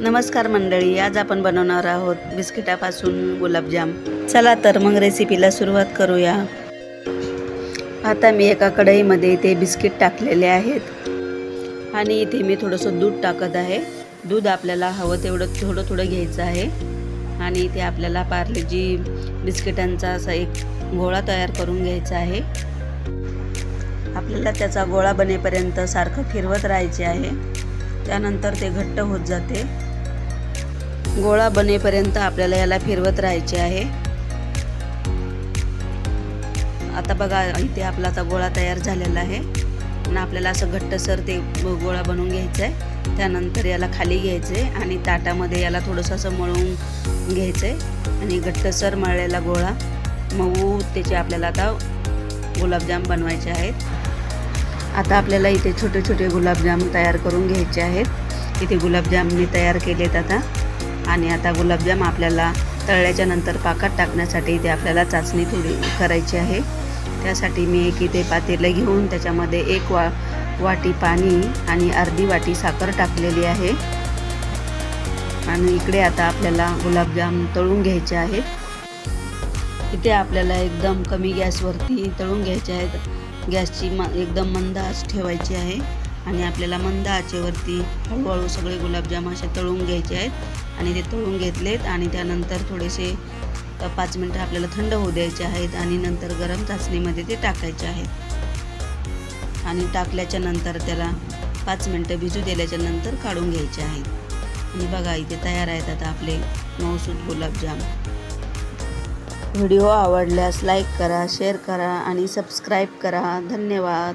नमस्कार मंडळी आज आपण बनवणार आहोत बिस्किटापासून गुलाबजाम. चला तर मग रेसिपीला सुरुवात करूया. आता मी एका कढईमध्ये इथे बिस्किट टाकलेले आहेत. आणि इथे मी थोडंसं दूध टाकत आहे. दूध आपल्याला हवं तेवढं थोडं थोडं घ्यायचं आहे. आणि इथे आपल्याला पार्लेजी बिस्किटांचा असा एक गोळा तयार करून घ्यायचा आहे. आपल्याला त्याचा गोळा बनेपर्यंत सारखं फिरवत राहायचे आहे. त्यानंतर ते घट्ट होत जाते. गोळा बनेपर्यंत आपल्याला याला फिरवत राहायचे आहे. आता बघा इथे आपला आता गोळा तयार झालेला आहे. आणि आपल्याला असं घट्टसर ते गोळा बनवून घ्यायचं आहे त्यानंतर याला खाली घ्यायचं आहे आणि ताटामध्ये याला थोडंसं असं मळून घ्यायचं आहे आणि घट्टसर मळलेला गोळा मऊ त्याचे आपल्याला आता गुलाबजाम बनवायचे आहेत. आता आपल्याला इथे छोटे छोटे गुलाबजाम तयार करून घ्यायचे आहेत. इथे गुलाबजाम मी तयार केलेत आता. आणि आता गुलाबजाम आपल्याला तळल्याच्या नंतर पाकात टाकण्यासाठी इथे आपल्याला चाचणी थोडी करायची आहे. त्यासाठी मी एक इथे पातेलं घेऊन त्याच्यामध्ये एक वा वाटी पाणी आणि अर्धी वाटी साखर टाकलेली आहे. आणि इकडे आता आपल्याला गुलाबजाम तळून घ्यायचे आहेत इथे आपल्याला एकदम कमी गॅसवरती तळून घ्यायचे आहेत. गॅसची म एकदम मंद आच ठेवायची आहे. आणि आपल्याला मंद आचेवरती हळूहळू सगळे गुलाबजाम असे तळून घ्यायचे आहेत. आणि ते तळून घेतलेत आणि त्यानंतर थोडेसे पाच मिनटं आपल्याला थंड होऊ द्यायचे आहेत आणि नंतर गरम चाचणीमध्ये ते टाकायचे आहेत. आणि टाकल्याच्या नंतर त्याला पाच मिनटं भिजू दिल्याच्या नंतर काढून घ्यायचे आहेत. आणि बघा इथे तयार आहेत आता आपले मौसूद गुलाबजाम. व्हिडिओ आवडल्यास लाईक करा शेअर करा आणि सबस्क्राईब करा. धन्यवाद.